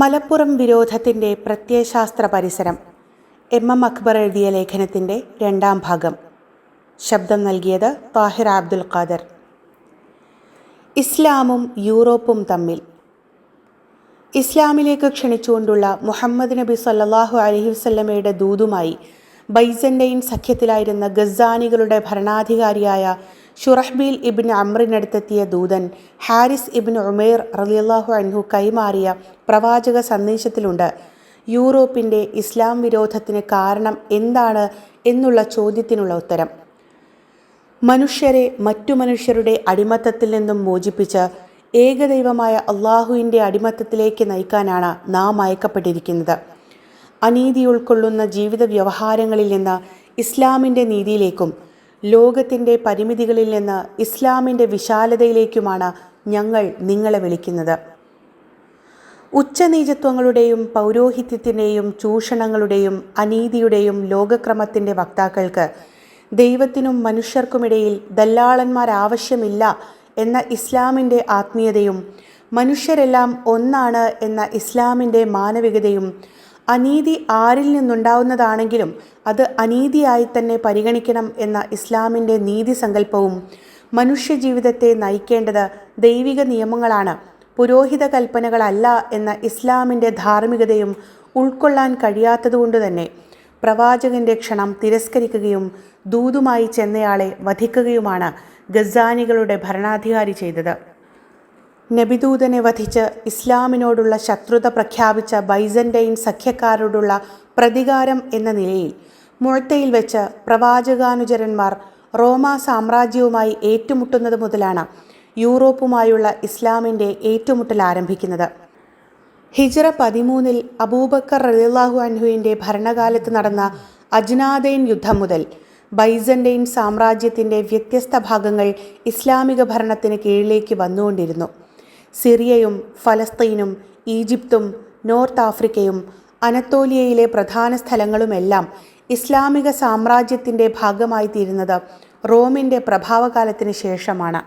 മലപ്പുറം വിരോധത്തിന്റെ പ്രത്യയശാസ്ത്ര പരിസരം. M M Akbar എഴുതിയ ലേഖനത്തിന്റെ രണ്ടാം ഭാഗം. ശബ്ദം നൽകിയത് താഹിർ അബ്ദുൽ ഖാദർ. ഇസ്ലാമും യൂറോപ്പും തമ്മിൽ. ഇസ്ലാമിലേക്ക് ക്ഷണിച്ചുകൊണ്ടുള്ള മുഹമ്മദ് നബി സല്ലാഹു അലഹി വസല്ലമയുടെ ദൂതുമായി ബൈസന്റെയിൻ സഖ്യത്തിലായിരുന്ന ഗസാനികളുടെ ഭരണാധികാരിയായ ഷുറഹ്ബീൽ ഇബിൻ അമ്രിനടുത്തെത്തിയ ദൂതൻ ഹാരിസ് ഇബിൻ ഉമേർ റലിയല്ലാഹു അൻഹു കൈമാറിയ പ്രവാചക സന്ദേശത്തിലുണ്ട്. യൂറോപ്പിന്റെ ഇസ്ലാം വിരോധത്തിന് കാരണം എന്താണ് എന്നുള്ള ചോദ്യത്തിനുള്ള ഉത്തരം. മനുഷ്യരെ മറ്റു മനുഷ്യരുടെ അടിമത്തത്തിൽ നിന്നും മോചിപ്പിച്ച് ഏകദൈവമായ അള്ളാഹുവിന്റെ അടിമത്തത്തിലേക്ക് നയിക്കാനാണ് നാം അയക്കപ്പെട്ടിരിക്കുന്നത്. അനീതി ഉൾക്കൊള്ളുന്ന ജീവിത വ്യവഹാരങ്ങളിൽ നിന്ന് ഇസ്ലാമിന്റെ നീതിയിലേക്കും ലോകത്തിന്റെ പരിമിതികളിൽ നിന്ന് ഇസ്ലാമിന്റെ വിശാലതയിലേക്കുമാണ് ഞങ്ങൾ നിങ്ങളെ വിളിക്കുന്നത്. ഉച്ചനീചത്വങ്ങളുടെയും പൗരോഹിത്യത്തിന്റെയും ചൂഷണങ്ങളുടെയും അനീതിയുടെയും ലോകക്രമത്തിന്റെ വക്താക്കൾക്ക് ദൈവത്തിനും മനുഷ്യർക്കുമിടയിൽ ദല്ലാളന്മാർ ആവശ്യമില്ല എന്ന ഇസ്ലാമിന്റെ ആത്മീയതയും മനുഷ്യരെല്ലാം ഒന്നാണ് എന്ന ഇസ്ലാമിന്റെ മാനവികതയും അനീതി ആരിൽ നിന്നുണ്ടാവുന്നതാണെങ്കിലും അത് അനീതിയായി തന്നെ പരിഗണിക്കണം എന്ന ഇസ്ലാമിന്റെ നീതി സങ്കല്പവും മനുഷ്യജീവിതത്തെ നയിക്കേണ്ടത് ദൈവിക നിയമങ്ങളാണ്. പുരോഹിത കൽപ്പനകളല്ല എന്ന ഇസ്ലാമിന്റെ ധാർമ്മികതയും ഉൾക്കൊള്ളാൻ കഴിയാത്തതുകൊണ്ട് തന്നെ പ്രവാചകന്റെ ക്ഷണം തിരസ്കരിക്കുകയും ദൂതുമായി ചെന്നയാളെ വധിക്കുകയുമാണ് ഗസാനികളുടെ ഭരണാധികാരി ചെയ്തത്. നബിദൂതനെ വധിച്ച് ഇസ്ലാമിനോടുള്ള ശത്രുത പ്രഖ്യാപിച്ച ബൈസന്റെയിൻ സഖ്യക്കാരോടുള്ള പ്രതികാരം എന്ന നിലയിൽ മുഴത്തയിൽ വെച്ച് പ്രവാചകാനുചരന്മാർ റോമാ സാമ്രാജ്യവുമായി ഏറ്റുമുട്ടുന്നത് മുതലാണ് യൂറോപ്പുമായുള്ള ഇസ്ലാമിന്റെ ഏറ്റുമുട്ടൽ ആരംഭിക്കുന്നത്. ഹിജറ പതിമൂന്നിൽ അബൂബക്കർ റലിള്ളാഹു അൻഹുവിന്റെ ഭരണകാലത്ത് നടന്ന അജ്നാദൈൻ യുദ്ധം മുതൽ ബൈസന്റെയിൻ സാമ്രാജ്യത്തിന്റെ വ്യത്യസ്ത ഭാഗങ്ങൾ ഇസ്ലാമിക ഭരണത്തിന് കീഴിലേക്ക് വന്നുകൊണ്ടിരുന്നു. സിറിയയും ഫലസ്തീനും ഈജിപ്തും നോർത്ത് ആഫ്രിക്കയും അനത്തോലിയയിലെ പ്രധാന സ്ഥലങ്ങളുമെല്ലാം ഇസ്ലാമിക സാമ്രാജ്യത്തിന്റെ ഭാഗമായി തീരുന്നത് റോമിന്റെ പ്രഭാവകാലത്തിന് ശേഷമാണ്.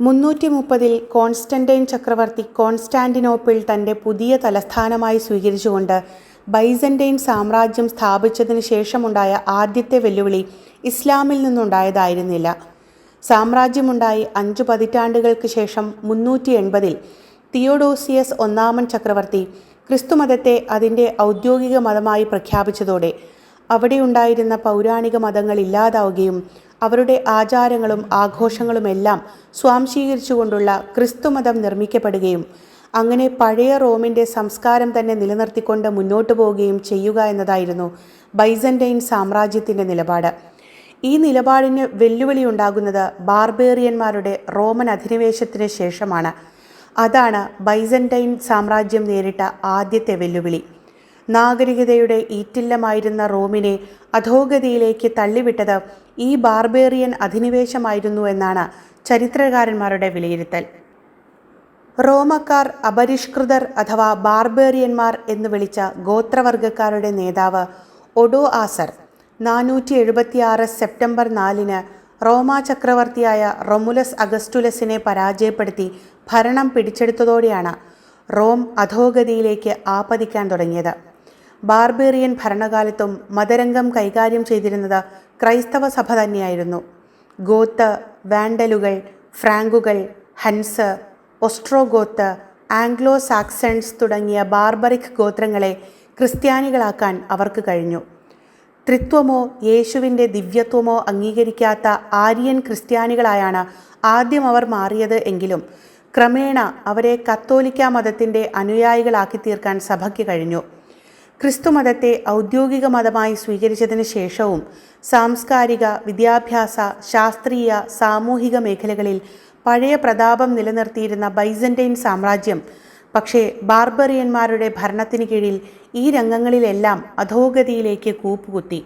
മുന്നൂറ്റി മുപ്പതിൽ കോൺസ്റ്റന്റൈൻ ചക്രവർത്തി കോൺസ്റ്റാന്റിനോപ്പിൾ തന്റെ പുതിയ തലസ്ഥാനമായി സ്വീകരിച്ചുകൊണ്ട് ബൈസന്റൈൻ സാമ്രാജ്യം സ്ഥാപിച്ചതിന് ശേഷമുണ്ടായ ആദ്യത്തെ വെല്ലുവിളി ഇസ്ലാമിൽ നിന്നുണ്ടായതായിരുന്നില്ല. സാമ്രാജ്യമുണ്ടായി അഞ്ചു പതിറ്റാണ്ടുകൾക്ക് ശേഷം മുന്നൂറ്റി എൺപതിൽ തിയോഡോസിയസ് ഒന്നാമൻ ചക്രവർത്തി ക്രിസ്തുമതത്തെ അതിന്റെ ഔദ്യോഗിക മതമായി പ്രഖ്യാപിച്ചതോടെ അവിടെയുണ്ടായിരുന്ന പൗരാണിക മതങ്ങൾ ഇല്ലാതാവുകയും അവരുടെ ആചാരങ്ങളും ആഘോഷങ്ങളുമെല്ലാം സ്വാംശീകരിച്ചുകൊണ്ടുള്ള ക്രിസ്തുമതം നിർമ്മിക്കപ്പെടുകയും അങ്ങനെ പഴയ റോമിന്റെ സംസ്കാരം തന്നെ നിലനിർത്തിക്കൊണ്ട് മുന്നോട്ടു പോവുകയും ചെയ്യുക എന്നതായിരുന്നു ബൈസന്റൈൻ സാമ്രാജ്യത്തിന്റെ നിലപാട്. ഈ നിലപാടിന് വെല്ലുവിളി ഉണ്ടാകുന്നത് ബാർബേറിയന്മാരുടെ റോമൻ അധിനിവേശത്തിന് ശേഷമാണ്. അതാണ് ബൈസന്റൈൻ സാമ്രാജ്യം നേരിട്ട ആദ്യത്തെ വെല്ലുവിളി. നാഗരികതയുടെ ഈറ്റില്ലമായിരുന്ന റോമിനെ അധോഗതിയിലേക്ക് തള്ളിവിട്ടത് ഈ ബാർബേറിയൻ അധിനിവേശമായിരുന്നു എന്നാണ് ചരിത്രകാരന്മാരുടെ വിലയിരുത്തൽ. റോമക്കാർ അപരിഷ്കൃതർ അഥവാ ബാർബേറിയന്മാർ എന്ന് വിളിച്ച ഗോത്രവർഗക്കാരുടെ നേതാവ് ഒഡോ ആസർ നാനൂറ്റി എഴുപത്തിയാറ് സെപ്റ്റംബർ നാലിന് റോമാ ചക്രവർത്തിയായ റൊമുലസ് അഗസ്റ്റുലസിനെ പരാജയപ്പെടുത്തി ഭരണം പിടിച്ചെടുത്തതോടെയാണ് റോം അധോഗതിയിലേക്ക് ആപതിക്കാൻ തുടങ്ങിയത്. ബാർബേറിയൻ ഭരണകാലത്തും മതരംഗം കൈകാര്യം ചെയ്തിരുന്നത് ക്രൈസ്തവ സഭ തന്നെയായിരുന്നു. ഗോത്ത് വാൻഡലുകൾ ഫ്രാങ്കുകൾ ഹൻസ് ഒസ്ട്രോഗോത്ത് ആംഗ്ലോ സാക്സൺസ് തുടങ്ങിയ ബാർബറിക് ഗോത്രങ്ങളെ ക്രിസ്ത്യാനികളാക്കാൻ അവർക്ക് കഴിഞ്ഞു. ത്രിത്വമോ യേശുവിന്റെ ദിവ്യത്വമോ അംഗീകരിക്കാത്ത ആര്യൻ ക്രിസ്ത്യാനികളായാണ് ആദ്യം അവർ മാറിയത് എങ്കിലും ക്രമേണ അവരെ കത്തോലിക്ക മതത്തിന്റെ അനുയായികളാക്കി തീർക്കാൻ സഭയ്ക്ക് കഴിഞ്ഞു. ക്രിസ്തുമതത്തെ ഔദ്യോഗിക മതമായി സ്വീകരിച്ചതിന് ശേഷവും സാംസ്കാരിക വിദ്യാഭ്യാസ ശാസ്ത്രീയ സാമൂഹിക മേഖലകളിൽ പഴയ പ്രതാപം നിലനിർത്തിയിരുന്ന ബൈസന്റൈൻ സാമ്രാജ്യം പക്ഷേ ബാർബറിയന്മാരുടെ ഭരണത്തിന് കീഴിൽ ഈ രംഗങ്ങളിലെല്ലാം അധോഗതിയിലേക്ക് കൂപ്പുകുത്തി.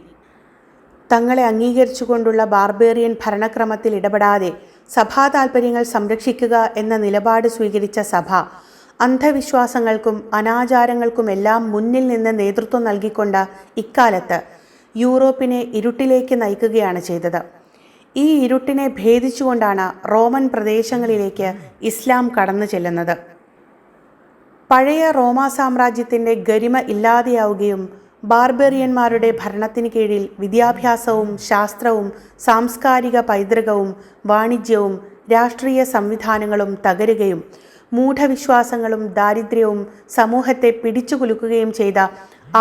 തങ്ങളെ അംഗീകരിച്ചുകൊണ്ടുള്ള ബാർബേറിയൻ ഭരണക്രമത്തിൽ ഇടപെടാതെ സഭാ താൽപ്പര്യങ്ങൾ സംരക്ഷിക്കുക എന്ന നിലപാട് സ്വീകരിച്ച സഭ അന്ധവിശ്വാസങ്ങൾക്കും അനാചാരങ്ങൾക്കുമെല്ലാം മുന്നിൽ നിന്ന് നേതൃത്വം നൽകിക്കൊണ്ട് ഇക്കാലത്ത് യൂറോപ്പിനെ ഇരുട്ടിലേക്ക് നയിക്കുകയാണ് ചെയ്തത്. ഈ ഇരുട്ടിനെ ഭേദിച്ചുകൊണ്ടാണ് റോമൻ പ്രദേശങ്ങളിലേക്ക് ഇസ്ലാം കടന്നു ചെല്ലുന്നത് പഴയ റോമാ സാമ്രാജ്യത്തിന്റെ ഗരിമ ഇല്ലാതെയാവുകയും ബാർബേറിയന്മാരുടെ ഭരണത്തിന് കീഴിൽ വിദ്യാഭ്യാസവും ശാസ്ത്രവും സാംസ്കാരിക പൈതൃകവും വാണിജ്യവും രാഷ്ട്രീയ സംവിധാനങ്ങളും തകരുകയും മൂഢവിശ്വാസങ്ങളും ദാരിദ്ര്യവും സമൂഹത്തെ പിടിച്ചുകുലുക്കുകയും ചെയ്ത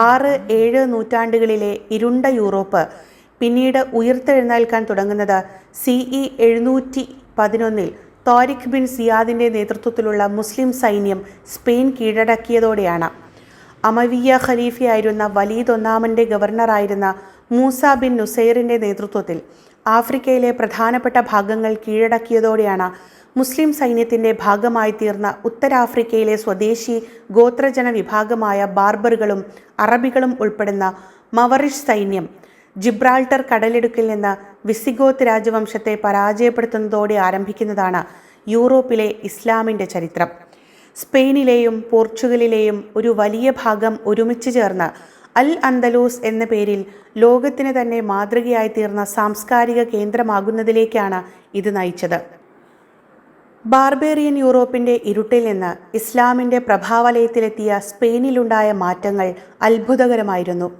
ആറ് ഏഴ് നൂറ്റാണ്ടുകളിലെ ഇരുണ്ട യൂറോപ്പ് പിന്നീട് ഉയർത്തെഴുന്നേൽക്കാൻ തുടങ്ങുന്നത് സി ഇ എഴുന്നൂറ്റി പതിനൊന്നിൽ. തോരിഖ് ബിൻ സിയാദിന്റെ നേതൃത്വത്തിലുള്ള മുസ്ലിം സൈന്യം സ്പെയിൻ കീഴടക്കിയതോടെയാണ്. അമവിയ ഖലീഫയായിരുന്ന വലീദ് ഒന്നാമന്റെ ഗവർണറായിരുന്ന മൂസ ബിൻ നുസൈറിന്റെ നേതൃത്വത്തിൽ ആഫ്രിക്കയിലെ പ്രധാനപ്പെട്ട ഭാഗങ്ങൾ കീഴടക്കിയതോടെയാണ് മുസ്ലിം സൈന്യത്തിന്റെ ഭാഗമായി തീർന്ന ഉത്തരാഫ്രിക്കയിലെ സ്വദേശി ഗോത്രജന വിഭാഗമായ ബാർബറുകളും അറബികളും ഉൾപ്പെടുന്ന മവറിഷ് സൈന്യം ജിബ്രാൾട്ടർ കടലിടുക്കിൽ നിന്ന് വിസിഗോത്ത് രാജവംശത്തെ പരാജയപ്പെടുത്തുന്നതോടെ ആരംഭിക്കുന്നതാണ് യൂറോപ്പിലെ ഇസ്ലാമിന്റെ ചരിത്രം. സ്പെയിനിലെയും പോർച്ചുഗലിലെയും ഒരു വലിയ ഭാഗം ഒരുമിച്ച് ചേർന്ന് അൽ അന്തലൂസ് എന്ന പേരിൽ ലോകത്തിന് തന്നെ മാതൃകയായി തീർന്ന സാംസ്കാരിക കേന്ദ്രമാകുന്നതിലേക്കാണ് ഇത് നയിച്ചത്. ബാർബേറിയൻ യൂറോപ്പിന്റെ ഇരുട്ടിൽ നിന്ന് ഇസ്ലാമിന്റെ പ്രഭാവലയത്തിലെത്തിയ സ്പെയിനിലുണ്ടായ മാറ്റങ്ങൾ അത്ഭുതകരമായിരുന്നു.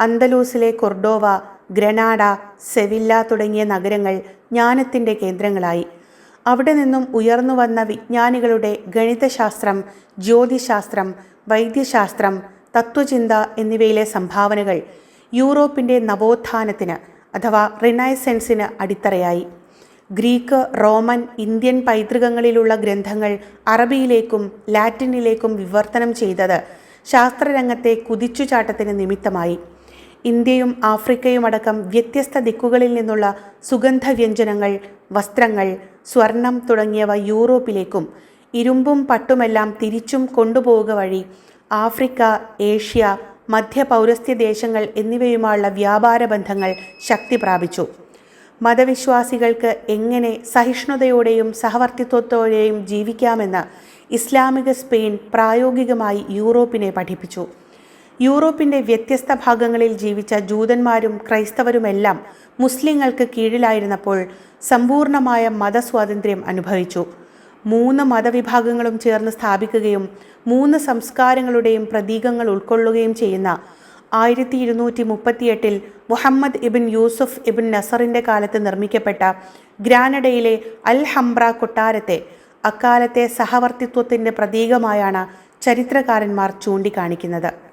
അന്തലൂസിലെ കൊർഡോവ ഗ്രനാഡ സെവില്ല തുടങ്ങിയ നഗരങ്ങൾ ജ്ഞാനത്തിന്റെ കേന്ദ്രങ്ങളായി. അവിടെ നിന്നും ഉയർന്നു വന്ന വിജ്ഞാനികളുടെ ഗണിതശാസ്ത്രം ജ്യോതിശാസ്ത്രം വൈദ്യശാസ്ത്രം തത്വചിന്ത എന്നിവയിലെ സംഭാവനകൾ യൂറോപ്പിന്റെ നവോത്ഥാനത്തിന് അഥവാ റിനൈസെൻസിന് അടിത്തറയായി. ഗ്രീക്ക് റോമൻ ഇന്ത്യൻ പൈതൃകങ്ങളിലുള്ള ഗ്രന്ഥങ്ങൾ അറബിയിലേക്കും ലാറ്റിനിലേക്കും വിവർത്തനം ചെയ്തത് ശാസ്ത്രരംഗത്തെ കുതിച്ചുചാട്ടത്തിന് നിമിത്തമായി. ഇന്ത്യയും ആഫ്രിക്കയും അടക്കം വ്യത്യസ്ത ദിക്കുകളിൽ നിന്നുള്ള സുഗന്ധവ്യഞ്ജനങ്ങൾ വസ്ത്രങ്ങൾ സ്വർണം തുടങ്ങിയവ യൂറോപ്പിലേക്കും ഇരുമ്പും പട്ടുമെല്ലാം തിരിച്ചും കൊണ്ടുപോവുക വഴി ആഫ്രിക്ക ഏഷ്യ മധ്യ പൗരസ്ത്യ ദേശങ്ങൾ എന്നിവയുമായുള്ള വ്യാപാര ബന്ധങ്ങൾ ശക്തി പ്രാപിച്ചു. മതവിശ്വാസികൾക്ക് എങ്ങനെ സഹിഷ്ണുതയോടെയും സഹവർത്തിത്വത്തോടെയും ജീവിക്കാമെന്ന് ഇസ്ലാമിക സ്പെയിൻ പ്രായോഗികമായി യൂറോപ്പിനെ പഠിപ്പിച്ചു. യൂറോപ്പിന്റെ വ്യത്യസ്ത ഭാഗങ്ങളിൽ ജീവിച്ച ജൂതന്മാരും ക്രൈസ്തവരുമെല്ലാം മുസ്ലിങ്ങൾക്ക് കീഴിലായിരുന്നപ്പോൾ സമ്പൂർണമായ മതസ്വാതന്ത്ര്യം അനുഭവിച്ചു. മൂന്ന് മതവിഭാഗങ്ങളും ചേർന്ന് സ്ഥാപിക്കുകയും മൂന്ന് സംസ്കാരങ്ങളുടെയും പ്രതീകങ്ങൾ ഉൾക്കൊള്ളുകയും ചെയ്യുന്ന ആയിരത്തി ഇരുന്നൂറ്റി മുപ്പത്തിയെട്ടിൽ മുഹമ്മദ് ഇബിൻ യൂസുഫ് ഇബിൻ നസറിന്റെ കാലത്ത് നിർമ്മിക്കപ്പെട്ട ഗ്രാനഡയിലെ അൽ ഹംബ്ര കൊട്ടാരത്തെ അക്കാലത്തെ സഹവർത്തിത്വത്തിന്റെ പ്രതീകമായാണ് ചരിത്രകാരന്മാർ ചൂണ്ടിക്കാണിക്കുന്നത്.